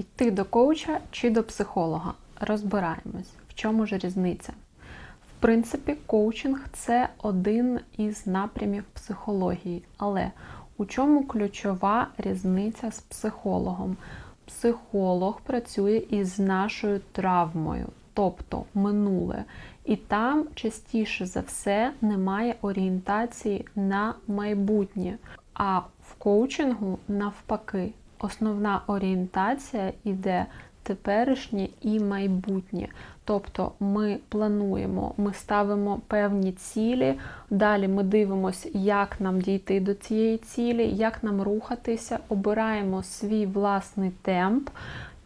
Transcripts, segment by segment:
Йти до коуча чи до психолога. Розбираємось, в чому ж різниця. В принципі, коучинг це один із напрямів психології, але у чому ключова різниця з психологом? Психолог працює із нашою травмою, тобто минуле. І там частіше за все немає орієнтації на майбутнє. А в коучингу навпаки, основна орієнтація йде теперішнє і майбутнє. Тобто ми плануємо, ми ставимо певні цілі, далі ми дивимося, як нам дійти до цієї цілі, як нам рухатися, обираємо свій власний темп.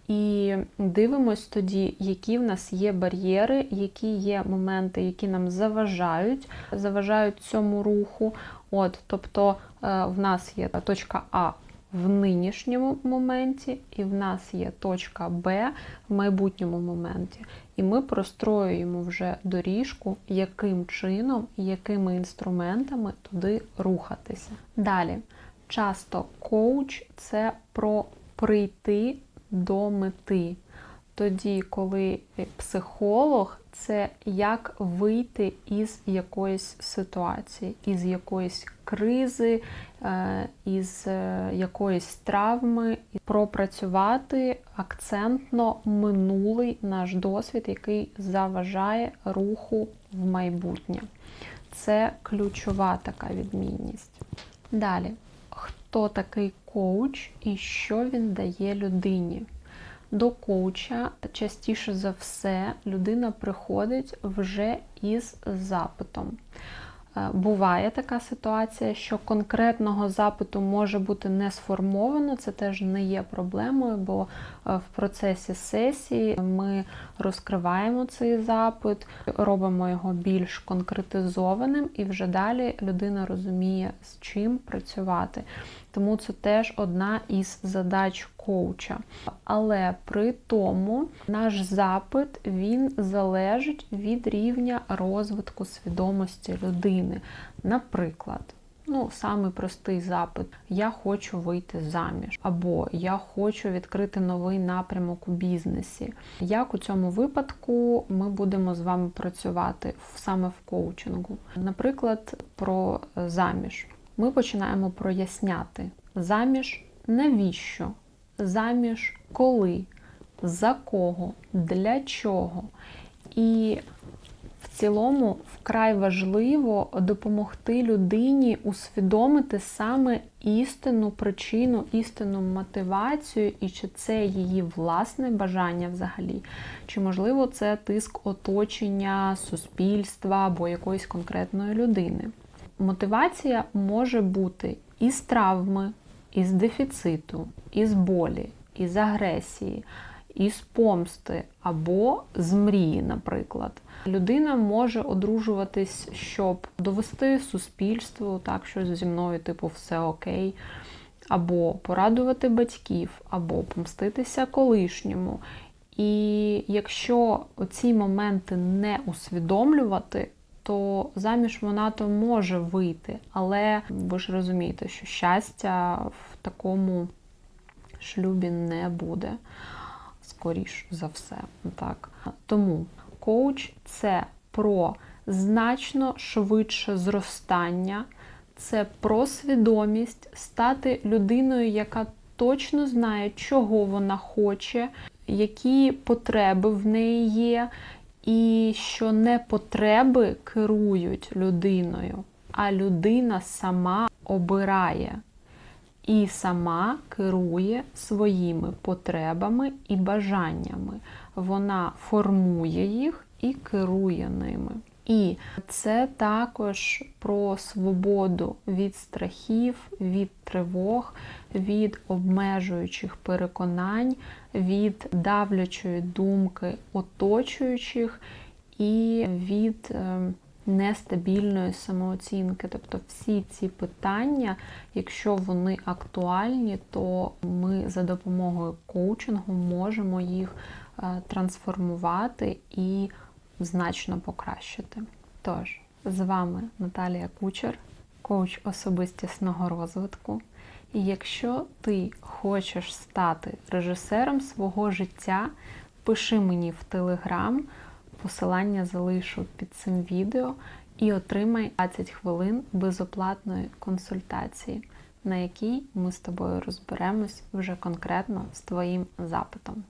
І дивимось тоді, які в нас є бар'єри, які є моменти, які нам заважають, заважають цьому руху. От, Тобто е, в нас є точка А в нинішньому моменті, і в нас є точка Б в майбутньому моменті. І ми простроюємо вже доріжку, яким чином, якими інструментами туди рухатися. Далі, часто коуч це про прийти до мети. Тоді, коли психолог це як вийти із якоїсь ситуації, із якоїсь кризи, із е, якоїсь травми, пропрацювати акцентно минулий наш досвід, який заважає руху в майбутнє. Це ключова така відмінність. Далі, хто такий коуч і що він дає людині? До коуча частіше за все людина приходить вже із запитом. Е, буває така ситуація, що конкретного запиту може бути не сформовано, це теж не є проблемою, бо е, в процесі сесії ми розкриваємо цей запит, робимо його більш конкретизованим, і вже далі людина розуміє, з чим працювати. Тому це теж одна із задач коуча. Але при тому наш запит він залежить від рівня розвитку свідомості людини. Наприклад, Ну, самий простий запит: я хочу вийти заміж, або я хочу відкрити новий напрямок у бізнесі. Як у цьому випадку ми будемо з вами працювати саме в коучингу? Наприклад, про заміж. Ми починаємо проясняти заміж навіщо? заміж коли, за кого, для чого. І в цілому вкрай важливо допомогти людині усвідомити саме істинну причину, істинну мотивацію, і чи це її власне бажання взагалі, чи, можливо, це тиск оточення, суспільства або якоїсь конкретної людини. Мотивація може бути із травми, із дефіциту, із болі, із агресії, із помсти або з мрії, наприклад. Людина може одружуватись, щоб довести суспільству, так, що зі мною, типу, все окей, або порадувати батьків, або помститися колишньому. І якщо ці моменти не усвідомлювати, то заміж вона то може вийти, але ви ж розумієте, що щастя в такому шлюбі не буде, скоріш за все. Так. Тому коуч це про значно швидше зростання, це про свідомість стати людиною, яка точно знає, чого вона хоче, які потреби в неї є, і що не потреби керують людиною, а людина сама обирає і сама керує своїми потребами і бажаннями. Вона формує їх і керує ними. І це також про свободу від страхів, від тривог, від обмежуючих переконань, від давлячої думки оточуючих і від е, нестабільної самооцінки. Тобто всі ці питання, якщо вони актуальні, то ми за допомогою коучингу можемо їх е, трансформувати і значно покращити. Тож, з вами Наталія Кучер, коуч особистісного розвитку. І якщо ти хочеш стати режисером свого життя, пиши мені в Телеграм, посилання залишу під цим відео і отримай 20 хвилин безоплатної консультації, на якій ми з тобою розберемось вже конкретно з твоїм запитом.